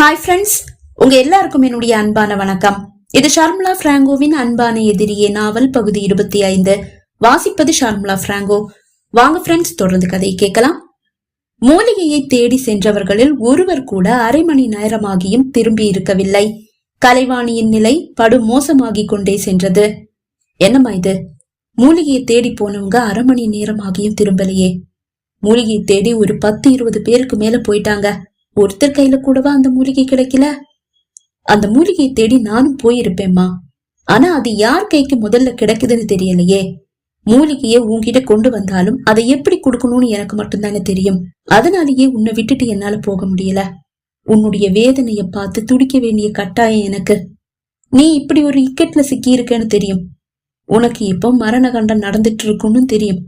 Hi friends உங்க எல்லாருக்கும் என்னுடைய அன்பான வணக்கம். இது ஷார்முலா பிராங்கோவின் அன்பான எதிரியே நாவல் பகுதி இருபத்தி ஐந்து. வாசிப்பது ஷார்முலா பிராங்கோ. வாங்க ஃப்ரெண்ட்ஸ் தொடர்ந்து கதையை கேட்கலாம். மூலிகையை தேடி சென்றவர்களில் ஒருவர் கூட அரை மணி நேரமாகியும் திரும்பி இருக்கவில்லை. கலைவாணியின் நிலை படு மோசமாகிக் கொண்டே சென்றது. என்னம்மா இது? மூலிகையை தேடி போனவங்க அரை மணி நேரமாகியும் திரும்பலையே. மூலிகையை தேடி ஒரு பத்து இருபது பேருக்கு மேல போயிட்டாங்க. ஒருத்தர் கையில கூடவா அந்த மூலிகை கிடைக்கல? அந்த மூலிகையை தேடி நானும் போயிருப்பேம்மா. ஆனா அது யார் கைக்கு முதல்ல கிடைக்குதுன்னு தெரியலையே. மூலிகையை உன்கிட்ட கொண்டு வந்தாலும் அதை எப்படி கொடுக்கணும்னு எனக்கு மட்டும்தானே தெரியும். அதனாலேயே உன்னை விட்டுட்டு என்னால போக முடியல. உன்னுடைய வேதனைய பார்த்து துடிக்க வேண்டிய கட்டாயம் எனக்கு. நீ இப்படி ஒரு இக்கெட்ல சிக்கி இருக்கேன்னு தெரியும். உனக்கு இப்போ மரண கண்டம் நடந்துட்டு இருக்குன்னு தெரியும்.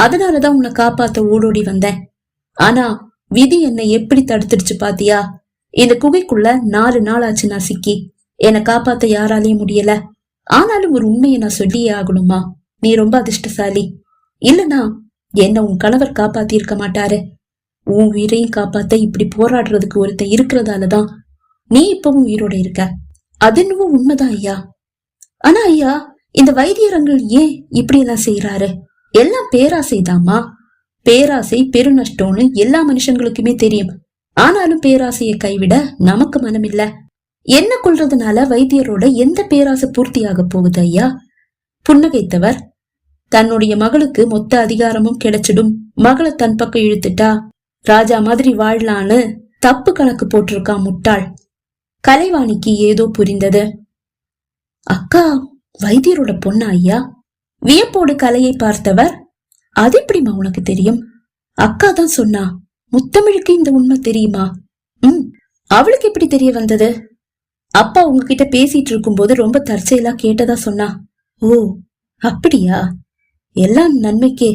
அதனாலதான் உன்னை காப்பாத்த ஓடோடி வந்தேன். ஆனா விதி என்னை எப்படி தடுத்துடுச்சு பாத்தியா? இந்த குகைக்குள்ள நாலு நாள் ஆச்சு நான் சிக்கி என்னை காப்பாத்த யாராலையும் முடியல. ஆனாலும் ஒரு உண்மையை நான் சொல்லியே ஆகணுமா? நீ ரொம்ப அதிர்ஷ்டசாலி. இல்லனா என்ன உன் கணவர் காப்பாத்தி இருக்க மாட்டாரு? உன் உயிரையும் காப்பாத்த இப்படி போராடுறதுக்கு ஒருத்தன் இருக்கிறதாலதான் நீ இப்பவும் உயிரோட இருக்க. அது என்னவோ உண்மைதான் ஐயா. ஆனா ஐயா இந்த வைத்தியரங்கள் ஏன் இப்படி எல்லாம் செய்யறாரு எல்லாம் பேராசைதாமா பேராசை பெருநஷ்டம்னு எல்லா மனுஷங்களுக்குமே தெரியும். ஆனாலும் பேராசையை கைவிட நமக்கு மனமில்ல. என்ன கொள்றதுனால வைத்தியரோட எந்த பேராசை பூர்த்தியாக போகுது ஐயா? புன்னகைத்தவர் தன்னுடைய மகளுக்கு மொத்த அதிகாரமும் கிடைச்சிடும். மகளை தன் பக்கம் இழுத்துட்டா ராஜா மாதிரி வாழலான்னு தப்பு கணக்கு போட்டிருக்கான் முட்டாள். கலைவாணிக்கு ஏதோ புரிந்தது. அக்கா வைத்தியரோட பொண்ணா ஐயா? வியப்போடு கலையை பார்த்தவர் அது எப்படிம்மா உனக்கு தெரியும்? அக்கா தான் சொன்னா முத்தமிழுக்கு இந்த உண்மை தெரியுமா? ம் அவளுக்கு எப்படி தெரிய வந்தது? அப்பா உங்ககிட்ட பேசிட்டு இருக்கும்போது ரொம்ப தற்செயலா கேட்டதா சொன்னா ஓ அப்படியா? எல்லாம் நன்மைக்கே.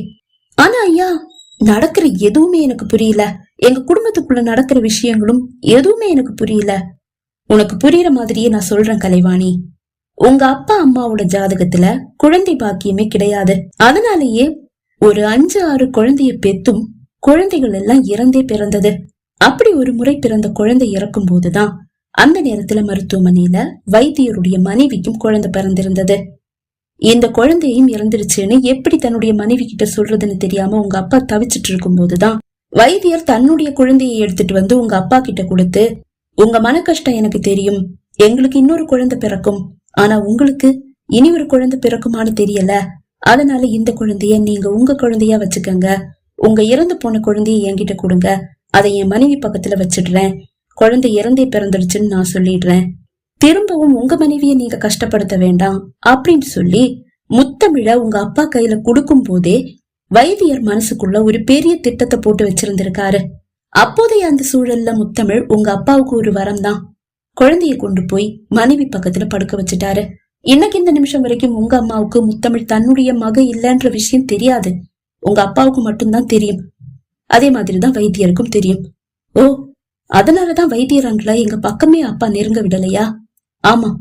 ஆனா ஐயா நடக்கிற எதுவுமே எனக்கு புரியல. எங்க குடும்பத்துக்குள்ள நடக்கிற விஷயங்களும் எதுவுமே எனக்கு புரியல. உனக்கு புரியற மாதிரியே நான் சொல்றேன் கலைவாணி. உங்க அப்பா அம்மாவோட ஜாதகத்துல குழந்தை பாக்கியமே கிடையாது. அதனாலேயே ஒரு அஞ்சு ஆறு குழந்தைய பெத்தும் குழந்தைகள் எல்லாம் இறந்தே பிறந்தது. அப்படி ஒரு முறை பிறந்த குழந்தை இறக்கும் போதுதான் அந்த நேரத்துல மருத்துவமனையில வைத்தியருடைய மனைவிக்கும் குழந்தை பிறந்திருந்தது. இந்த குழந்தையும் இறந்துருச்சுன்னு எப்படி தன்னுடைய மனைவி கிட்ட சொல்றதுன்னு தெரியாம உங்க அப்பா தவிச்சிட்டு இருக்கும் போதுதான் வைத்தியர் தன்னுடைய குழந்தையை எடுத்துட்டு வந்து உங்க அப்பா கிட்ட கொடுத்து உங்க மன கஷ்டம் எனக்கு தெரியும். எங்களுக்கு இன்னொரு குழந்தை பிறக்கும். ஆனா உங்களுக்கு இனி ஒரு குழந்தை பிறக்குமான்னு தெரியல. அதனால இந்த குழந்தைய நீங்க உங்க குழந்தையா வச்சுக்கங்க. உங்க இறந்து போன குழந்தைய என்கிட்ட கொடுங்க. அதை என் மனைவி பக்கத்துல வச்சிடுறேன். குழந்தை இறந்தே பிறந்துடுச்சுன்னு நான் சொல்லிடுறேன். திரும்பவும் உங்க மனைவிய நீங்க கஷ்டப்படுத்த வேண்டாம் அப்படின்னு சொல்லி முத்தமிழ உங்க அப்பா கையில கொடுக்கும் போதே வைத்தியர் மனசுக்குள்ள ஒரு பெரிய திட்டத்தை போட்டு வச்சிருந்திருக்காரு. அப்போதைய அந்த சூழல்ல முத்தமிழ் உங்க அப்பாவுக்கு ஒரு வரம் தான். குழந்தைய கொண்டு போய் மனைவி பக்கத்துல படுக்க வச்சுட்டாரு. இன்னைக்கு இந்த நிமிஷம் வரைக்கும் உங்க அம்மாவுக்கு முத்தமிழ் தன்னுடைய மக இல்லைன்ற விஷயம் தெரியாது. உங்க அப்பாவுக்கு மட்டும்தான் தெரியும். அதே மாதிரிதான் வைத்தியருக்கும் தெரியும். ஓ அதனாலதான் வைத்தியரங்களை எங்க பக்கமே அப்பா நெருங்க விடலையா? ஆமா.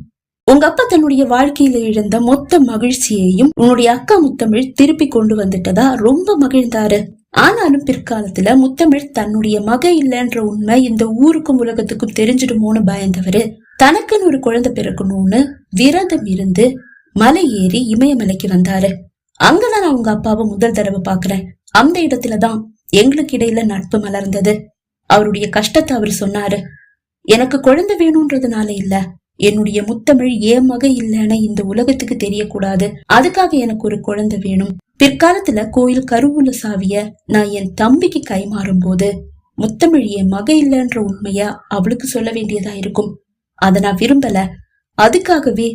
உங்க அப்பா தன்னுடைய வாழ்க்கையில இழந்த மொத்த மகிழ்ச்சியையும் உன்னுடைய அக்கா முத்தமிழ் திருப்பி கொண்டு வந்துட்டதா ரொம்ப மகிழ்ந்தாரு. ஆனாலும் பிற்காலத்துல முத்தமிழ் தன்னுடைய மக இல்லைன்ற உண்மை இந்த ஊருக்கும் உலகத்துக்கும் தெரிஞ்சிடுமோன்னு பயந்தவரு. தனக்குன்னு ஒரு குழந்தை பிறக்கணும்னு விரதம் இருந்து மலை ஏறி இமயமலைக்கு வந்தாரு. அங்கதான் நான் உங்க அப்பாவை முதல் தடவை பாக்குறேன் அந்த இடத்துலதான் எங்களுக்கு இடையில நட்பு மலர்ந்தது. அவருடைய கஷ்டத்தை அவர் சொன்னாரு. எனக்கு குழந்தை வேணும்ன்றதுனால இல்ல. என்னுடைய முத்தமிழ் ஏன் மக இல்லைன்னு இந்த உலகத்துக்கு தெரியக்கூடாது. அதுக்காக எனக்கு ஒரு குழந்தை வேணும். பிற்காலத்துல கோயில் கருவூல சாவிய நான் என் தம்பிக்கு கைமாறும் போது முத்தமிழ் என் மக இல்லைன்ற உண்மைய அவளுக்கு சொல்ல வேண்டியதா இருக்கும். அத நான் விரும்பல. அதுக்காகவே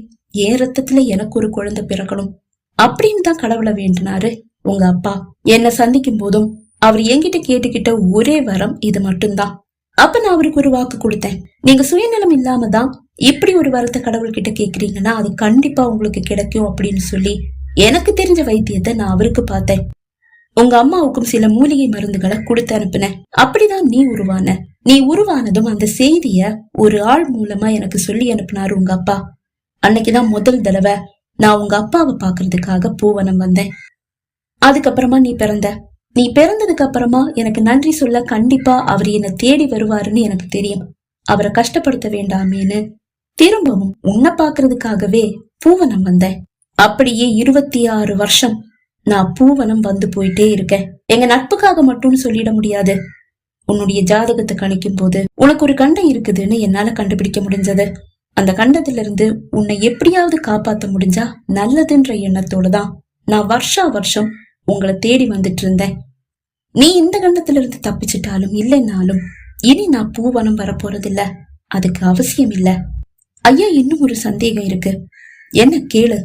என் ரத்தத்துல எனக்கு ஒரு குழந்தை பிறக்கணும். அப்படின்னு தான் கடவுளை வேண்டினாரு உங்க அப்பா. என்னை சந்திக்கும் போதும் அவர் என்கிட்ட கேட்டுக்கிட்ட ஒரே வரம் இது மட்டும்தான். அப்ப நான் அவருக்கு ஒரு வாக்கு கொடுத்தேன். நீங்க சுயநலம் இல்லாம தான் இப்படி ஒரு வரத்தை கடவுள் கிட்ட கேக்குறீங்கன்னா அது கண்டிப்பா உங்களுக்கு கிடைக்கும் அப்படின்னு சொல்லி எனக்கு தெரிஞ்ச வைத்தியத்தை நான் அவருக்கு பார்த்தேன். உங்க அம்மாவுக்கும் சில மூலிகை மருந்துகளை கொடுத்து அனுப்புனேன். அப்படிதான் நீ உருவான. நீ உருவானதும் அந்த செய்திய ஒரு ஆள் மூலமா எனக்கு சொல்லி அனுப்புனாரு உங்க அப்பா. அன்னைக்குதான் முதல் தடவை நான் உங்க அப்பாவை பாக்குறதுக்காக பூவனம் வந்தேன். அதுக்கப்புறமா நீ பிறந்த. நீ பிறந்ததுக்கு அப்புறமா எனக்கு நன்றி சொல்ல கண்டிப்பா அவர் என்னை தேடி வருவாருன்னு எனக்கு தெரியும். அவரை கஷ்டப்படுத்த வேண்டாமேன்னு திரும்பவும் உன்னை பாக்குறதுக்காகவே பூவனம் வந்தேன். அப்படியே இருபத்தி ஆறு வருஷம் நான் பூவனம் வந்து போயிட்டே இருக்கேன். எங்க நட்புக்காக மட்டும்னு சொல்லிட முடியாது. உன்னுடைய ஜாதகத்தை கணிக்கும் போது உனக்கு ஒரு கண்டம் இருக்குதுன்னு என்னால கண்டுபிடிக்க முடிஞ்சது. அந்த கண்டத்துல இருந்து உன்னை எப்படியாவது காப்பாத்த முடிஞ்சா நல்லதுன்ற எண்ணத்தோட தான் நான் வருஷா வருஷம் உங்களை தேடி வந்துட்டு இருந்தேன் நீ இந்த கண்டத்துல இருந்து தப்பிச்சிட்டாலும் இல்லைன்னாலும் இனி நான் பூவனம் வரப்போறதில்ல. அதுக்கு அவசியம் இல்ல ஐயா இன்னும் ஒரு சந்தேகம் இருக்கு. என்ன கேளு.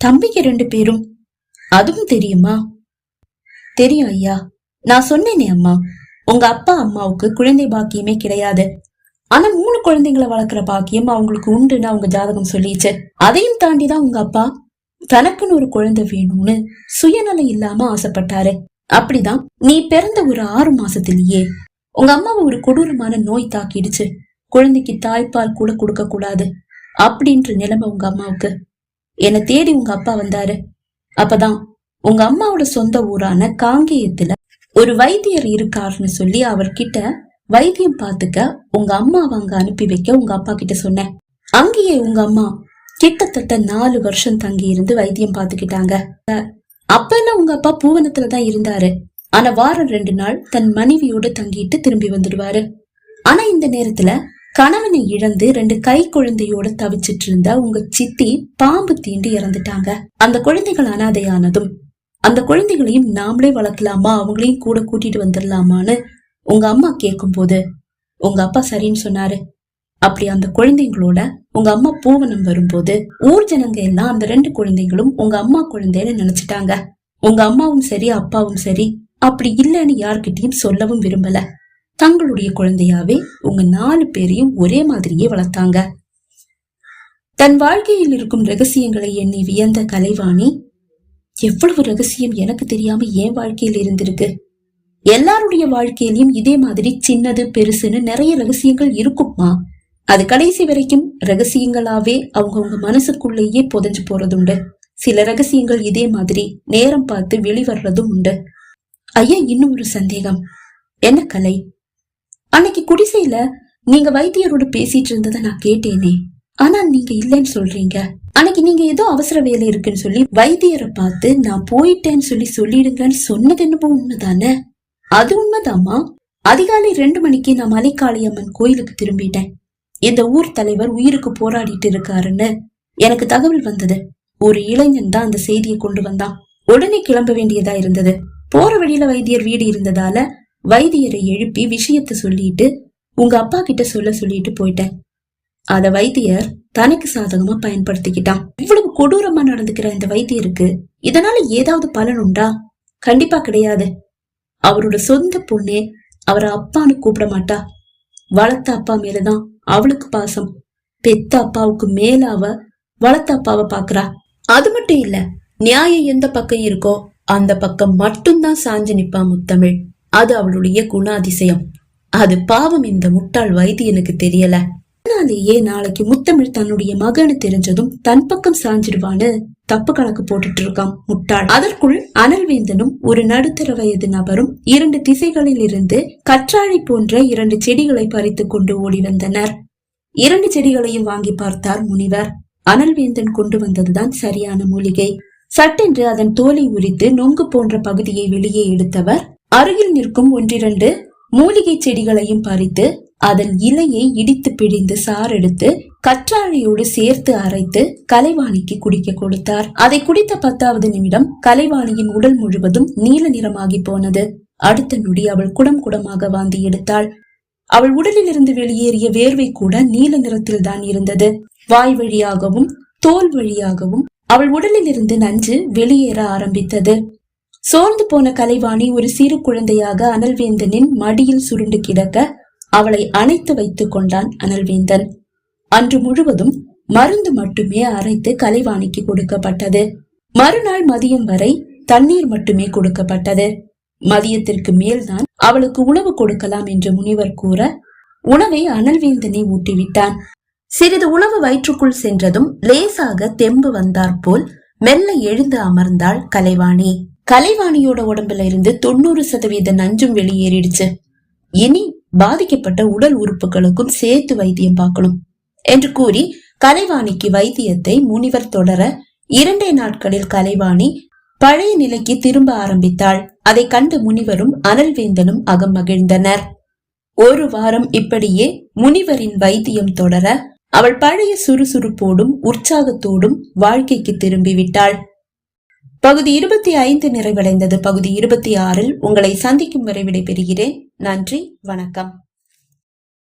தம்பிக்கு ரெண்டு பேரும் அதுவும் தெரியுமா? தெரியும் ஐயா. நான் சொன்னேனே அம்மா. உங்க அப்பா அம்மாவுக்கு குழந்தை பாக்கியமே கிடையாது. ஆனா மூணு குழந்தைங்களை வளர்க்குற பாக்கியம் அவங்களுக்கு உண்டுன்னு அவங்க ஜாதகம் சொல்லிச்சு. அதையும் தாண்டிதான் உங்க அப்பா தனக்குன்னு ஒரு குழந்தை வேணும்னு சுயநலம் இல்லாம ஆசைப்பட்டாரு. அப்படிதான் நீ பிறந்த ஒரு ஆறு மாசத்திலேயே உங்க அம்மாவை ஒரு கொடூரமான நோய் தாக்கிடுச்சு. குழந்தைக்கு தாய்ப்பால் கூட கொடுக்க கூடாது அப்படின்ற நிலைமை உங்க அம்மாவுக்கு. என்னை தேடி உங்க அப்பா வந்தாரு. அப்பதான் உங்க அம்மாவோட சொந்த ஊரான காங்கேயத்துல ஒரு வைத்தியர் இருக்காருன்னு சொல்லி அவர்கிட்ட வைத்தியம் பார்த்துக்க உங்க அம்மாவை அங்க அனுப்பி வைக்க உங்க அப்பா கிட்ட சொன்னேன். அங்கேயே உங்க அம்மா கிட்டத்தட்ட நாலு வருஷம் தங்கி இருந்து வைத்தியம் பார்த்துக்கிட்டாங்க. அப்ப எல்லாம் உங்க அப்பா பூவனத்துல தான் இருந்தாரு. ஆனா வாரம் ரெண்டு நாள் தன் மனைவியோட தங்கிட்டு திரும்பி வந்துடுவாரு. ஆனா இந்த நேரத்துல கணவனை இழந்து ரெண்டு கை குழந்தையோட தவிச்சிட்டு இருந்த உங்க சித்தி பாம்பு தீண்டி இறந்துட்டாங்க. அந்த குழந்தைகள் அனாதையானதும் அந்த குழந்தைகளையும் நாமளே வளர்க்கலாமா? அவங்களையும் கூட கூட்டிட்டு வந்துடலாமான்னு உங்க அம்மா கேட்கும் போது உங்க அப்பா சரின்னு சொன்னாரு. அப்படி அந்த குழந்தைங்களோட உங்க அம்மா பூவனம் வரும்போது ஊர் ஜனங்க எல்லாம் அந்த ரெண்டு குழந்தைங்களும் உங்க அம்மா குழந்தைன்னு நினைச்சிட்டாங்க. உங்க அம்மாவும் சரி அப்பாவும் சரி அப்படி இல்லைன்னு யார்கிட்டயும் சொல்லவும் விரும்பல. தங்களுடைய குழந்தையாவே உங்க நாலு பேரையும் ஒரே மாதிரியே வளர்த்தாங்க. தன் வாழ்க்கையில் இருக்கும் ரகசியங்களை எண்ணி வியந்த கலைவாணி எவ்வளவு ரகசியம் எனக்கு தெரியாம என் வாழ்க்கையில் இருந்திருக்கு. எல்லாருடைய வாழ்க்கையிலும் இதே மாதிரி சின்னது பெருசுன்னு நிறைய ரகசியங்கள் இருக்குமா அது கடைசி வரைக்கும் ரகசியங்களாவே அவங்கவுங்க மனசுக்குள்ளேயே புதைஞ்சு போறதுண்டு. சில ரகசியங்கள் இதே மாதிரி நேரம் பார்த்து வெளிவர்றதும் உண்டு. ஐயா இன்னும் ஒரு சந்தேகம். என்ன கலை? அன்னைக்கு குடிசையில நீங்க வைத்தியரோட பேசிட்டு இருந்ததை நான் கேட்டேனே. ஆனா நீங்க இல்லைன்னு சொல்றீங்க. அன்னைக்கு நீங்க ஏதோ அவசர வேலை இருக்குன்னு சொல்லி வைத்தியரை பார்த்து நான் போயிட்டேன்னு சொல்லி சொல்லிடுங்கன்னு சொன்னது என்னமோ உண்மைதானே? அது உண்மைதாம்மா. அதிகாலை ரெண்டு மணிக்கு நான் மலைக்காளியம்மன் கோயிலுக்கு திரும்பிட்டேன். இந்த ஊர் தலைவர் உயிருக்கு போராடிட்டு இருக்காருன்னு எனக்கு தகவல் வந்தது. ஒரு இளைஞன் தான் அந்த செய்தியை கொண்டு வந்தான். உடனே கிளம்ப வேண்டியதா இருந்தது. போற வழியில வைத்தியர் வீடு இருந்ததால வைத்தியரை எழுப்பி விஷயத்த சொல்லிட்டு உங்க அப்பா கிட்ட சொல்ல சொல்லிட்டு போயிட்டேன். அத வைத்தியர் தனக்கு சாதகமா பயன்படுத்திக்கிட்டான். இவ்வளவு கொடூரமா நடந்துக்கிற இந்த வைத்தியருக்கு இதனால ஏதாவது பலன் உண்டா? கண்டிப்பா கிடையாது. அவரோட சொந்த பொண்ணே அவரை அப்பான்னு கூப்பிட மாட்டா. வளர்த்த அப்பா மேலதான் அவளுக்கு பாசம். பெத்த அப்பாவுக்கு மேல அவ வளர்த்த அப்பாவை பாக்குறா. அது மட்டும் இல்ல நியாயம் எந்த பக்கம் இருக்கோ அந்த பக்கம் மட்டும்தான் சாஞ்சு நிப்பா முத்தமிழ். அது அவளுடைய குணாதிசயம். அது பாவம் இந்த முட்டாள் வைத்தியனுக்கு தெரியல. அதனாலேயே நாளைக்கு முத்தமிழ் தன்னுடைய மகனு தெரிஞ்சதும் தன் பக்கம் சாஞ்சிடுவான்னு தப்பு கணக்கு போட்டுட்டு இருக்கான் முட்டாள். அதற்குள் அனல்வேந்தனும் ஒரு நடுத்தர வயது நபரும் இரண்டு திசைகளில் இருந்து கற்றாழை போன்ற இரண்டு செடிகளை பறித்து கொண்டு ஓடி வந்தனர். இரண்டு செடிகளையும் வாங்கி பார்த்தார் முனிவர். அனல்வேந்தன் கொண்டு வந்ததுதான் சரியான மூலிகை. சட்டென்று அதன் தோலை உரித்து நொங்கு போன்ற பகுதியை வெளியே எடுத்தவர் அருகில் நிற்கும் ஒன்றிரண்டு மூலிகை செடிகளையும் பறித்து அதன் இலையை இடித்து பிழிந்து சாரெடுத்து கற்றாழையோடு சேர்த்து அரைத்து கலைவாணிக்கு குடிக்க கொடுத்தார். அதை குடித்த பத்தாவது நிமிடம் கலைவாணியின் உடல் முழுவதும் நீல நிறமாகி போனது. அடுத்த நொடி அவள் குடம் குடமாக வாந்தி எடுத்தாள். அவள் உடலில் இருந்து வெளியேறிய வேர்வை கூட நீல நிறத்தில் தான் இருந்தது. வாய் வழியாகவும் தோல் வழியாகவும் அவள் உடலில் இருந்து நஞ்சு வெளியேற ஆரம்பித்தது. சோர்ந்து போன கலைவாணி ஒரு சிறு குழந்தையாக அனல்வேந்தனின் மடியில் சுருண்டு கிடக்க அவளை அணைத்து வைத்துக் கொண்டான் அனல்வேந்தன். அன்று முழுவதும் மருந்து மட்டுமே அரைத்து கலைவாணிக்கு கொடுக்கப்பட்டது. மறுநாள் மதியம் வரை தண்ணீர் மட்டுமே கொடுக்கப்பட்டது. மதியத்திற்கு மேல்தான் அவளுக்கு உணவு கொடுக்கலாம் என்று முனிவர் கூற உணவை அனல்வேந்தனை ஊட்டிவிட்டான். சிறிது உணவு வயிற்றுக்குள் சென்றதும் லேசாக தெம்பு வந்தாற்போல் மெல்ல எழுந்து அமர்ந்தாள் கலைவாணி. கலைவாணியோட உடம்புல இருந்து தொண்ணூறு சதவீத நஞ்சும் வெளியேறிடுச்சு. இனி பாதிக்கப்பட்ட உடல் உறுப்புகளுக்கும் சேர்த்து வைத்தியம் பார்க்கணும் என்று கூறி கலைவாணிக்கு வைத்தியத்தை முனிவர் தொடர இரண்டே நாட்களில் கலைவாணி பழைய நிலைக்கு திரும்ப ஆரம்பித்தாள். அதை கண்டு முனிவரும் அனல்வேந்தனும் அகம் மகிழ்ந்தனர். ஒரு வாரம் இப்படியே முனிவரின் வைத்தியம் தொடர அவள் பழைய சுறுசுறுப்போடும் உற்சாகத்தோடும் வாழ்க்கைக்கு திரும்பிவிட்டாள். பகுதி இருபத்தி ஐந்து நிறைவடைந்தது. பகுதி இருபத்தி ஆறில் உங்களை சந்திக்கும் வரை விடைபெறுகிறேன். நன்றி வணக்கம்.